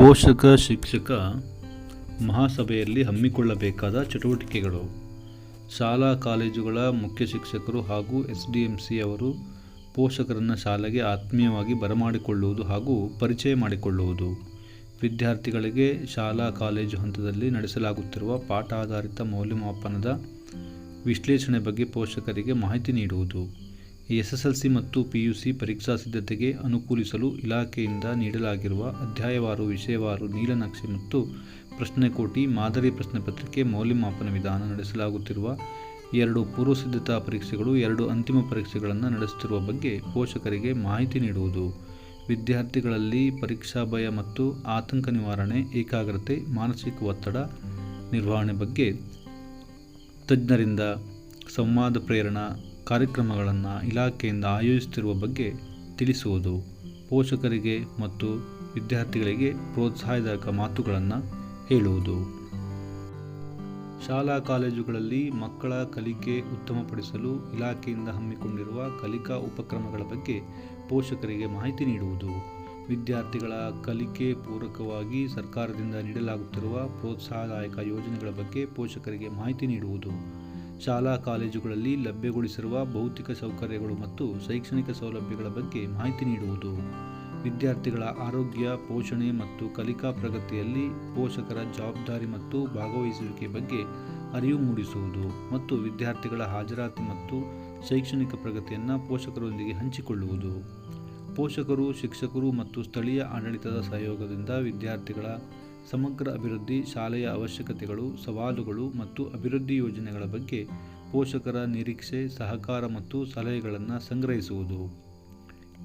ಪೋಷಕ, ಶಿಕ್ಷಕ ಮಹಾಸಭೆಯಲ್ಲಿ ಹಮ್ಮಿಕೊಳ್ಳಬೇಕಾದ ಚಟುವಟಿಕೆಗಳು. ಶಾಲಾ, ಕಾಲೇಜುಗಳ ಮುಖ್ಯ ಶಿಕ್ಷಕರು ಹಾಗೂ ಎಸ್ ಡಿ ಎಂ ಸಿ ಅವರು ಪೋಷಕರನ್ನು ಶಾಲೆಗೆ ಆತ್ಮೀಯವಾಗಿ ಬರಮಾಡಿಕೊಳ್ಳುವುದು ಹಾಗೂ ಪರಿಚಯ ಮಾಡಿಕೊಳ್ಳುವುದು. ವಿದ್ಯಾರ್ಥಿಗಳಿಗೆ ಶಾಲಾ, ಕಾಲೇಜು ಹಂತದಲ್ಲಿ ನಡೆಸಲಾಗುತ್ತಿರುವ ಪಾಠಾಧಾರಿತ ಮೌಲ್ಯಮಾಪನದ ವಿಶ್ಲೇಷಣೆ ಬಗ್ಗೆ ಪೋಷಕರಿಗೆ ಮಾಹಿತಿ ನೀಡುವುದು. ಎಸ್ಎಸ್ಎಲ್ಸಿ ಮತ್ತು ಪಿ ಯು ಸಿ ಪರೀಕ್ಷಾ ಸಿದ್ಧತೆಗೆ ಅನುಕೂಲಿಸಲು ಇಲಾಖೆಯಿಂದ ನೀಡಲಾಗಿರುವ ಅಧ್ಯಾಯವಾರು, ವಿಷಯವಾರು, ನೀಲನಕ್ಷೆ ಮತ್ತು ಪ್ರಶ್ನೆಕೋಟಿ ಮಾದರಿ ಪ್ರಶ್ನೆ ಪತ್ರಿಕೆ ಮೌಲ್ಯಮಾಪನ ವಿಧಾನ ನಡೆಸಲಾಗುತ್ತಿರುವ ಎರಡು ಪೂರ್ವಸಿದ್ಧತಾ ಪರೀಕ್ಷೆಗಳು, ಎರಡು ಅಂತಿಮ ಪರೀಕ್ಷೆಗಳನ್ನು ನಡೆಸುತ್ತಿರುವ ಬಗ್ಗೆ ಪೋಷಕರಿಗೆ ಮಾಹಿತಿ ನೀಡುವುದು. ವಿದ್ಯಾರ್ಥಿಗಳಲ್ಲಿ ಪರೀಕ್ಷಾ ಭಯ ಮತ್ತು ಆತಂಕ ನಿವಾರಣೆ, ಏಕಾಗ್ರತೆ, ಮಾನಸಿಕ ಒತ್ತಡ ನಿರ್ವಹಣೆ ಬಗ್ಗೆ ತಜ್ಞರಿಂದ ಸಂವಾದ ಪ್ರೇರಣಾ ಕಾರ್ಯಕ್ರಮಗಳನ್ನು ಇಲಾಖೆಯಿಂದ ಆಯೋಜಿಸುತ್ತಿರುವ ಬಗ್ಗೆ ತಿಳಿಸುವುದು, ಪೋಷಕರಿಗೆ ಮತ್ತು ವಿದ್ಯಾರ್ಥಿಗಳಿಗೆ ಪ್ರೋತ್ಸಾಹದಾಯಕ ಮಾತುಗಳನ್ನು ಹೇಳುವುದು. ಶಾಲಾ ಕಾಲೇಜುಗಳಲ್ಲಿ ಮಕ್ಕಳ ಕಲಿಕೆ ಉತ್ತಮಪಡಿಸಲು ಇಲಾಖೆಯಿಂದ ಹಮ್ಮಿಕೊಂಡಿರುವ ಕಲಿಕಾ ಉಪಕ್ರಮಗಳ ಬಗ್ಗೆ ಪೋಷಕರಿಗೆ ಮಾಹಿತಿ ನೀಡುವುದು. ವಿದ್ಯಾರ್ಥಿಗಳ ಕಲಿಕೆ ಪೂರಕವಾಗಿ ಸರ್ಕಾರದಿಂದ ನೀಡಲಾಗುತ್ತಿರುವ ಪ್ರೋತ್ಸಾಹದಾಯಕ ಯೋಜನೆಗಳ ಬಗ್ಗೆ ಪೋಷಕರಿಗೆ ಮಾಹಿತಿ ನೀಡುವುದು. ಶಾಲಾ ಕಾಲೇಜುಗಳಲ್ಲಿ ಲಭ್ಯಗೊಳಿಸಿರುವ ಭೌತಿಕ ಸೌಕರ್ಯಗಳು ಮತ್ತು ಶೈಕ್ಷಣಿಕ ಸೌಲಭ್ಯಗಳ ಬಗ್ಗೆ ಮಾಹಿತಿ ನೀಡುವುದು. ವಿದ್ಯಾರ್ಥಿಗಳ ಆರೋಗ್ಯ, ಪೋಷಣೆ ಮತ್ತು ಕಲಿಕಾ ಪ್ರಗತಿಯಲ್ಲಿ ಪೋಷಕರ ಜವಾಬ್ದಾರಿ ಮತ್ತು ಭಾಗವಹಿಸುವಿಕೆ ಬಗ್ಗೆ ಅರಿವು ಮೂಡಿಸುವುದು ಮತ್ತು ವಿದ್ಯಾರ್ಥಿಗಳ ಹಾಜರಾತಿ ಮತ್ತು ಶೈಕ್ಷಣಿಕ ಪ್ರಗತಿಯನ್ನು ಪೋಷಕರೊಂದಿಗೆ ಹಂಚಿಕೊಳ್ಳುವುದು. ಪೋಷಕರು, ಶಿಕ್ಷಕರು ಮತ್ತು ಸ್ಥಳೀಯ ಆಡಳಿತದ ಸಹಯೋಗದಿಂದ ವಿದ್ಯಾರ್ಥಿಗಳ ಸಮಗ್ರ ಅಭಿವೃದ್ಧಿ ಶಾಲೆಯ ಅವಶ್ಯಕತೆಗಳು, ಸವಾಲುಗಳು ಮತ್ತು ಅಭಿವೃದ್ಧಿ ಯೋಜನೆಗಳ ಬಗ್ಗೆ ಪೋಷಕರ ನಿರೀಕ್ಷೆ, ಸಹಕಾರ ಮತ್ತು ಸಲಹೆಗಳನ್ನು ಸಂಗ್ರಹಿಸುವುದು.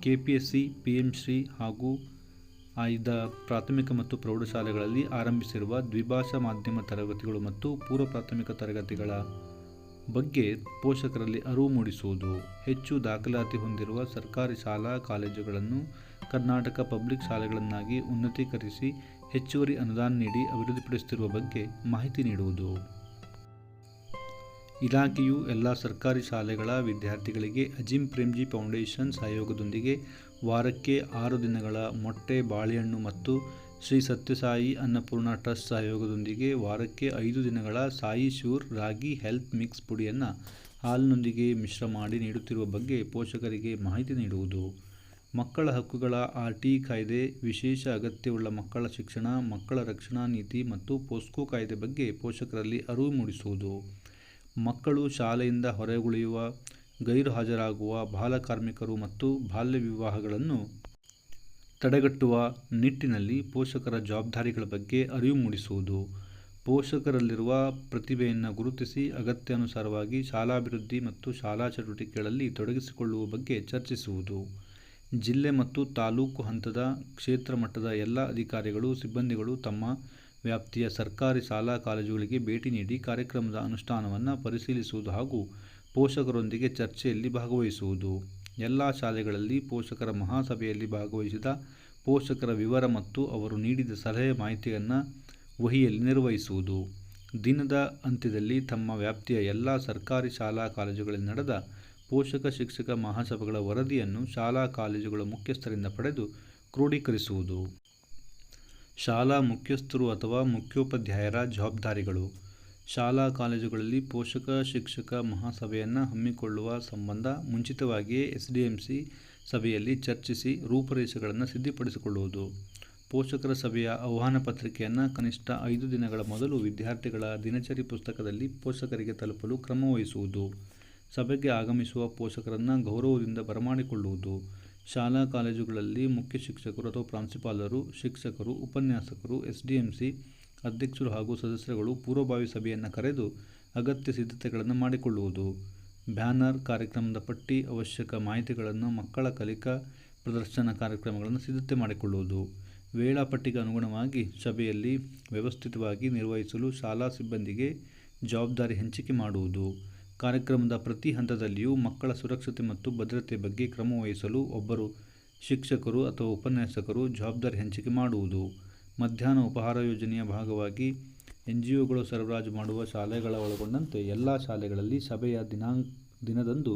K P S C P M Shri ಹಾಗೂ ಆಯ್ದ ಪ್ರಾಥಮಿಕ ಮತ್ತು ಪ್ರೌಢಶಾಲೆಗಳಲ್ಲಿ ಆರಂಭಿಸಿರುವ ದ್ವಿಭಾಷಾ ಮಾಧ್ಯಮ ತರಗತಿಗಳು ಮತ್ತು ಪೂರ್ವ ಪ್ರಾಥಮಿಕ ತರಗತಿಗಳ ಬಗ್ಗೆ ಪೋಷಕರಲ್ಲಿ ಅರಿವು ಮೂಡಿಸುವುದು. ಹೆಚ್ಚು ದಾಖಲಾತಿ ಹೊಂದಿರುವ ಸರ್ಕಾರಿ ಶಾಲಾ, ಕಾಲೇಜುಗಳನ್ನು ಕರ್ನಾಟಕ ಪಬ್ಲಿಕ್ ಶಾಲೆಗಳನ್ನಾಗಿ ಉನ್ನತೀಕರಿಸಿ ಹೆಚ್ಚುವರಿ ಅನುದಾನ ನೀಡಿ ಅಭಿವೃದ್ಧಿಪಡಿಸುತ್ತಿರುವ ಬಗ್ಗೆ ಮಾಹಿತಿ ನೀಡುವುದು. ಇಲಾಖೆಯು ಎಲ್ಲ ಸರ್ಕಾರಿ ಶಾಲೆಗಳ ವಿದ್ಯಾರ್ಥಿಗಳಿಗೆ ಅಜಿಂ ಪ್ರೇಮ್ಜಿ ಫೌಂಡೇಶನ್ ಸಹಯೋಗದೊಂದಿಗೆ ವಾರಕ್ಕೆ ಆರು ದಿನಗಳ ಮೊಟ್ಟೆ, ಬಾಳೆಹಣ್ಣು ಮತ್ತು ಶ್ರೀ ಸತ್ಯಸಾಯಿ ಅನ್ನಪೂರ್ಣ ಟ್ರಸ್ಟ್ ಸಹಯೋಗದೊಂದಿಗೆ ವಾರಕ್ಕೆ ಐದು ದಿನಗಳ Sai sure ragi health mix ಪುಡಿಯನ್ನು ಹಾಲಿನೊಂದಿಗೆ ಮಿಶ್ರ ಮಾಡಿ ನೀಡುತ್ತಿರುವ ಬಗ್ಗೆ ಪೋಷಕರಿಗೆ ಮಾಹಿತಿ ನೀಡುವುದು. ಮಕ್ಕಳ ಹಕ್ಕುಗಳ ಆರ್ ಟಿ ಕಾಯ್ದೆ, ವಿಶೇಷ ಅಗತ್ಯವುಳ್ಳ ಮಕ್ಕಳ ಶಿಕ್ಷಣ, ಮಕ್ಕಳ ರಕ್ಷಣಾ ನೀತಿ ಮತ್ತು ಪೋಸ್ಕೋ ಕಾಯ್ದೆ ಬಗ್ಗೆ ಪೋಷಕರಲ್ಲಿ ಅರಿವು ಮೂಡಿಸುವುದು. ಮಕ್ಕಳು ಶಾಲೆಯಿಂದ ಹೊರಗುಳಿಯುವ ಗೈರು ಹಾಜರಾಗುವ ಬಾಲಕಾರ್ಮಿಕರು ಮತ್ತು ಬಾಲ್ಯ ವಿವಾಹಗಳನ್ನು ತಡೆಗಟ್ಟುವ ನಿಟ್ಟಿನಲ್ಲಿ ಪೋಷಕರ ಜವಾಬ್ದಾರಿಗಳ ಬಗ್ಗೆ ಅರಿವು ಮೂಡಿಸುವುದು. ಪೋಷಕರಲ್ಲಿರುವ ಪ್ರತಿಭೆಯನ್ನು ಗುರುತಿಸಿ ಅಗತ್ಯಾನುಸಾರವಾಗಿ ಶಾಲಾಭಿವೃದ್ಧಿ ಮತ್ತು ಶಾಲಾ ಚಟುವಟಿಕೆಗಳಲ್ಲಿ ತೊಡಗಿಸಿಕೊಳ್ಳುವ ಬಗ್ಗೆ ಚರ್ಚಿಸುವುದು. ಜಿಲ್ಲೆ ಮತ್ತು ತಾಲೂಕು ಹಂತದ ಕ್ಷೇತ್ರ ಮಟ್ಟದ ಎಲ್ಲ ಅಧಿಕಾರಿಗಳು, ಸಿಬ್ಬಂದಿಗಳು ತಮ್ಮ ವ್ಯಾಪ್ತಿಯ ಸರ್ಕಾರಿ ಶಾಲಾ ಕಾಲೇಜುಗಳಿಗೆ ಭೇಟಿ ನೀಡಿ ಕಾರ್ಯಕ್ರಮದ ಅನುಷ್ಠಾನವನ್ನು ಪರಿಶೀಲಿಸುವುದು ಹಾಗೂ ಪೋಷಕರೊಂದಿಗೆ ಚರ್ಚೆಯಲ್ಲಿ ಭಾಗವಹಿಸುವುದು. ಎಲ್ಲ ಶಾಲೆಗಳಲ್ಲಿ ಪೋಷಕರ ಮಹಾಸಭೆಯಲ್ಲಿ ಭಾಗವಹಿಸಿದ ಪೋಷಕರ ವಿವರ ಮತ್ತು ಅವರು ನೀಡಿದ ಸಲಹೆ ಮಾಹಿತಿಯನ್ನು ವಹಿಯಲ್ಲಿ ನಿರ್ವಹಿಸುವುದು. ದಿನದ ಅಂತ್ಯದಲ್ಲಿ ತಮ್ಮ ವ್ಯಾಪ್ತಿಯ ಎಲ್ಲ ಸರ್ಕಾರಿ ಶಾಲಾ ಕಾಲೇಜುಗಳಲ್ಲಿ ನಡೆದ ಪೋಷಕ, ಶಿಕ್ಷಕ ಮಹಾಸಭೆಗಳ ವರದಿಯನ್ನು ಶಾಲಾ ಕಾಲೇಜುಗಳ ಮುಖ್ಯಸ್ಥರಿಂದ ಪಡೆದು ಕ್ರೋಢೀಕರಿಸುವುದು ಶಾಲಾ ಮುಖ್ಯಸ್ಥರು ಅಥವಾ ಮುಖ್ಯೋಪಾಧ್ಯಾಯರ ಜವಾಬ್ದಾರಿಗಳು. ಶಾಲಾ ಕಾಲೇಜುಗಳಲ್ಲಿ ಪೋಷಕ, ಶಿಕ್ಷಕ ಮಹಾಸಭೆಯನ್ನು ಹಮ್ಮಿಕೊಳ್ಳುವ ಸಂಬಂಧ ಮುಂಚಿತವಾಗಿಯೇ ಎಸ್ ಡಿ ಎಂ ಸಿ ಸಭೆಯಲ್ಲಿ ಚರ್ಚಿಸಿ ರೂಪರೇಷೆಗಳನ್ನು ಸಿದ್ಧಪಡಿಸಿಕೊಳ್ಳುವುದು. ಪೋಷಕರ ಸಭೆಯ ಆಹ್ವಾನ ಪತ್ರಿಕೆಯನ್ನು ಕನಿಷ್ಠ ಐದು ದಿನಗಳ ಮೊದಲು ವಿದ್ಯಾರ್ಥಿಗಳ ದಿನಚರಿ ಪುಸ್ತಕದಲ್ಲಿ ಪೋಷಕರಿಗೆ ತಲುಪಲು ಕ್ರಮ ವಹಿಸುವುದು. ಸಭೆಗೆ ಆಗಮಿಸುವ ಪೋಷಕರನ್ನು ಗೌರವದಿಂದ ಬರಮಾಡಿಕೊಳ್ಳುವುದು. ಶಾಲಾ ಕಾಲೇಜುಗಳಲ್ಲಿ ಮುಖ್ಯ ಶಿಕ್ಷಕರು ಅಥವಾ ಪ್ರಾಂಶುಪಾಲರು, ಶಿಕ್ಷಕರು, ಉಪನ್ಯಾಸಕರು ಎಸ್ ಡಿ ಎಂ ಸಿ ಅಧ್ಯಕ್ಷರು ಹಾಗೂ ಸದಸ್ಯರುಗಳು ಪೂರ್ವಭಾವಿ ಸಭೆಯನ್ನು ಕರೆದು ಅಗತ್ಯ ಸಿದ್ಧತೆಗಳನ್ನು ಮಾಡಿಕೊಳ್ಳುವುದು. ಬ್ಯಾನರ್ ಕಾರ್ಯಕ್ರಮದ ಪಟ್ಟಿ, ಅವಶ್ಯಕ ಮಾಹಿತಿಗಳನ್ನು ಮಕ್ಕಳ ಕಲಿಕಾ, ಪ್ರದರ್ಶನ ಕಾರ್ಯಕ್ರಮಗಳನ್ನು ಸಿದ್ಧತೆ ಮಾಡಿಕೊಳ್ಳುವುದು. ವೇಳಾಪಟ್ಟಿಗೆ ಅನುಗುಣವಾಗಿ ಸಭೆಯಲ್ಲಿ ವ್ಯವಸ್ಥಿತವಾಗಿ ನಿರ್ವಹಿಸಲು ಶಾಲಾ ಸಿಬ್ಬಂದಿಗೆ ಜವಾಬ್ದಾರಿ ಹಂಚಿಕೆ ಮಾಡುವುದು. ಕಾರ್ಯಕ್ರಮದ ಪ್ರತಿ ಹಂತದಲ್ಲಿಯೂ ಮಕ್ಕಳ ಸುರಕ್ಷತೆ ಮತ್ತು ಭದ್ರತೆ ಬಗ್ಗೆ ಕ್ರಮ ವಹಿಸಲು ಒಬ್ಬರು ಶಿಕ್ಷಕರು ಅಥವಾ ಉಪನ್ಯಾಸಕರು ಜವಾಬ್ದಾರಿ ಹಂಚಿಕೆ ಮಾಡುವುದು. ಮಧ್ಯಾಹ್ನ ಉಪಹಾರ ಯೋಜನೆಯ ಭಾಗವಾಗಿ ಎನ್ ಜಿ ಒಗಳು ಸರಬರಾಜು ಮಾಡುವ ಶಾಲೆಗಳ ಒಳಗೊಂಡಂತೆ ಎಲ್ಲ ಶಾಲೆಗಳಲ್ಲಿ ಸಭೆಯ ದಿನಾಂಕ ದಿನದಂದು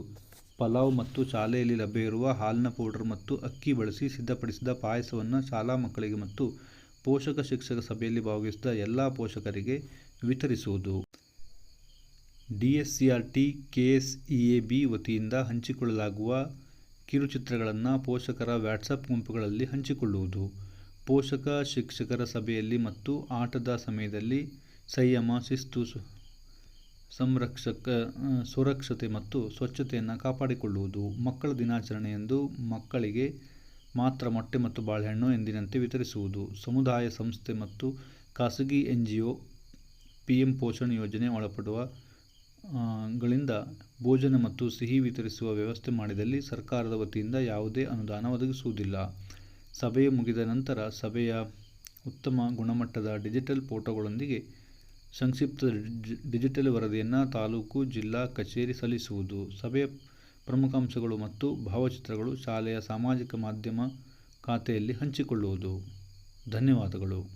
ಪಲಾವ್ ಮತ್ತು ಶಾಲೆಯಲ್ಲಿ ಲಭ್ಯವಿರುವ ಹಾಲಿನ ಪೌಡರ್ ಮತ್ತು ಅಕ್ಕಿ ಬಳಸಿ ಸಿದ್ಧಪಡಿಸಿದ ಪಾಯಸವನ್ನು ಶಾಲಾ ಮಕ್ಕಳಿಗೆ ಮತ್ತು ಪೋಷಕ ಶಿಕ್ಷಕ ಸಭೆಯಲ್ಲಿ ಭಾಗವಹಿಸಿದ ಎಲ್ಲ ಪೋಷಕರಿಗೆ ವಿತರಿಸುವುದು. ಡಿಎಸ್ಸಿಆರ್ಟಿ ಕೆಎಸ್ಇಎಬಿ ವತಿಯಿಂದ ಹಂಚಿಕೊಳ್ಳಲಾಗುವ ಕಿರುಚಿತ್ರಗಳನ್ನು ಪೋಷಕರ ವ್ಯಾಟ್ಸಪ್ ಗುಂಪುಗಳಲ್ಲಿ ಹಂಚಿಕೊಳ್ಳುವುದು. ಪೋಷಕ, ಶಿಕ್ಷಕರ ಸಭೆಯಲ್ಲಿ ಮತ್ತು ಆಟದ ಸಮಯದಲ್ಲಿ ಸಂಯಮ, ಶಿಸ್ತು ಸಂರಕ್ಷಕ ಸುರಕ್ಷತೆ ಮತ್ತು ಸ್ವಚ್ಛತೆಯನ್ನು ಕಾಪಾಡಿಕೊಳ್ಳುವುದು. ಮಕ್ಕಳ ದಿನಾಚರಣೆಯಂದು ಮಕ್ಕಳಿಗೆ ಮಾತ್ರ ಮೊಟ್ಟೆ ಮತ್ತು ಬಾಳೆಹಣ್ಣು ಎಂದಿನಂತೆ ವಿತರಿಸುವುದು. ಸಮುದಾಯ ಸಂಸ್ಥೆ ಮತ್ತು ಖಾಸಗಿ N G O, P M Poshan ಯೋಜನೆ ಒಳಪಡುವ ಗಳಿಂದ ಭೋಜನ ಮತ್ತು ಸಿಹಿ ವಿತರಿಸುವ ವ್ಯವಸ್ಥೆ ಮಾಡಿದಲ್ಲಿ ಸರ್ಕಾರದ ವತಿಯಿಂದ ಯಾವುದೇ ಅನುದಾನ ಒದಗಿಸುವುದಿಲ್ಲ. ಸಭೆಯು ಮುಗಿದ ನಂತರ ಸಭೆಯ ಉತ್ತಮ ಗುಣಮಟ್ಟದ ಡಿಜಿಟಲ್ ಫೋಟೋಗಳೊಂದಿಗೆ ಸಂಕ್ಷಿಪ್ತ ಡಿಜಿಟಲ್ ವರದಿಯನ್ನು ತಾಲೂಕು, ಜಿಲ್ಲಾ ಕಚೇರಿ ಸಲ್ಲಿಸುವುದು. ಸಭೆಯ ಪ್ರಮುಖ ಅಂಶಗಳು ಮತ್ತು ಭಾವಚಿತ್ರಗಳು ಶಾಲೆಯ ಸಾಮಾಜಿಕ ಮಾಧ್ಯಮ ಖಾತೆಯಲ್ಲಿ ಹಂಚಿಕೊಳ್ಳುವುದು. ಧನ್ಯವಾದಗಳು.